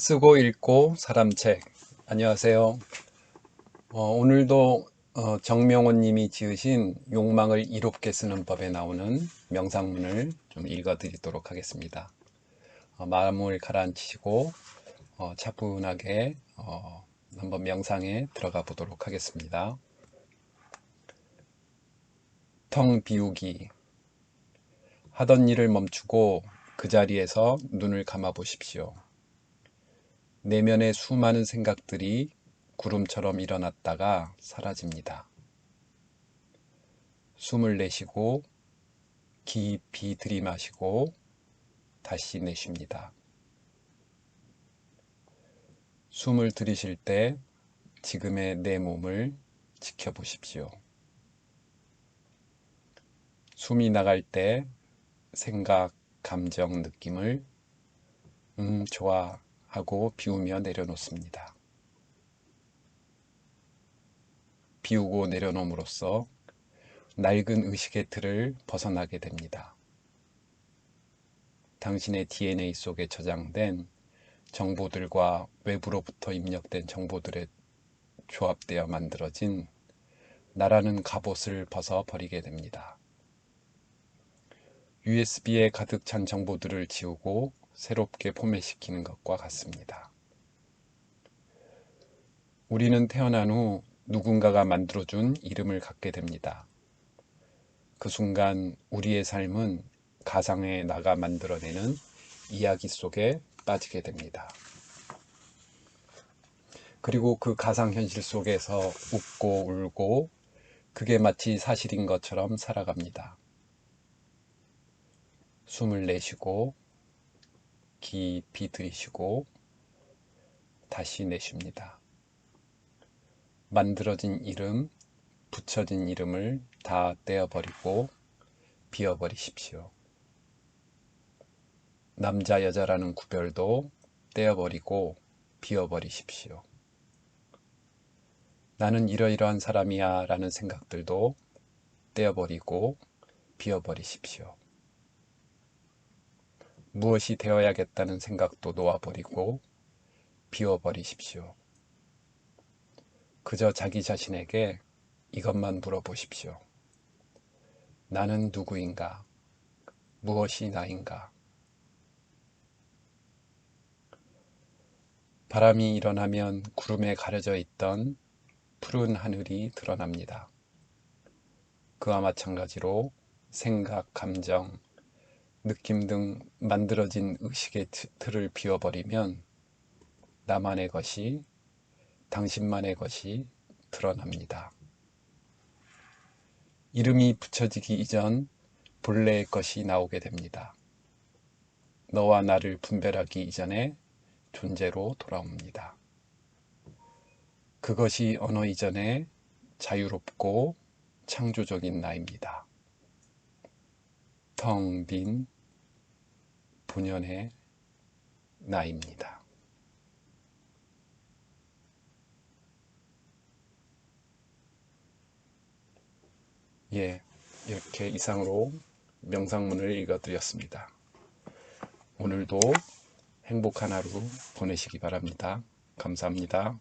쓰고 읽고 사람 책 안녕하세요. 어, 오늘도 어, 정명원 님이 지으신 욕망을 이롭게 쓰는 법에 나오는 명상문을 좀 읽어 드리도록 하겠습니다. 어, 마음을 가라앉히시고 어, 차분하게 어, 한번 명상에 들어가 보도록 하겠습니다. 텅 비우기 하던 일을 멈추고 그 자리에서 눈을 감아 보십시오. 내면의 수많은 생각들이 구름처럼 일어났다가 사라집니다. 숨을 내쉬고 깊이 들이마시고 다시 내쉽니다. 숨을 들이쉴 때 지금의 내 몸을 지켜보십시오. 숨이 나갈 때 생각, 감정, 느낌을 음, 좋아 하고 비우며 내려놓습니다. 비우고 내려놓음으로써 낡은 의식의 틀을 벗어나게 됩니다. 당신의 DNA 속에 저장된 정보들과 외부로부터 입력된 정보들에 조합되어 만들어진 나라는 갑옷을 벗어 버리게 됩니다. USB에 가득 찬 정보들을 지우고 새롭게 포맷시키는 것과 같습니다. 우리는 태어난 후 누군가가 만들어준 이름을 갖게 됩니다. 그 순간 우리의 삶은 가상의 나가 만들어내는 이야기 속에 빠지게 됩니다. 그리고 그 가상현실 속에서 웃고 울고 그게 마치 사실인 것처럼 살아갑니다. 숨을 내쉬고 깊이 들이쉬고 다시 내쉽니다. 만들어진 이름, 붙여진 이름을 다 떼어버리고 비워버리십시오. 남자, 여자라는 구별도 떼어버리고 비워버리십시오. 나는 이러이러한 사람이야 라는 생각들도 떼어버리고 비워버리십시오. 무엇이 되어야겠다는 생각도 놓아버리고 비워버리십시오. 그저 자기 자신에게 이것만 물어보십시오. 나는 누구인가? 무엇이 나인가? 바람이 일어나면 구름에 가려져 있던 푸른 하늘이 드러납니다. 그와 마찬가지로 생각, 감정, 느낌 등 만들어진 의식의 틀을 비워버리면 나만의 것이 당신만의 것이 드러납니다. 이름이 붙여지기 이전 본래의 것이 나오게 됩니다. 너와 나를 분별하기 이전에 존재로 돌아옵니다. 그것이 언어 이전에 자유롭고 창조적인 나입니다. 텅빈 본연의 나입니다. 예, 이렇게 이상으로 명상문을 읽어드렸습니다. 오늘도 행복한 하루 보내시기 바랍니다. 감사합니다.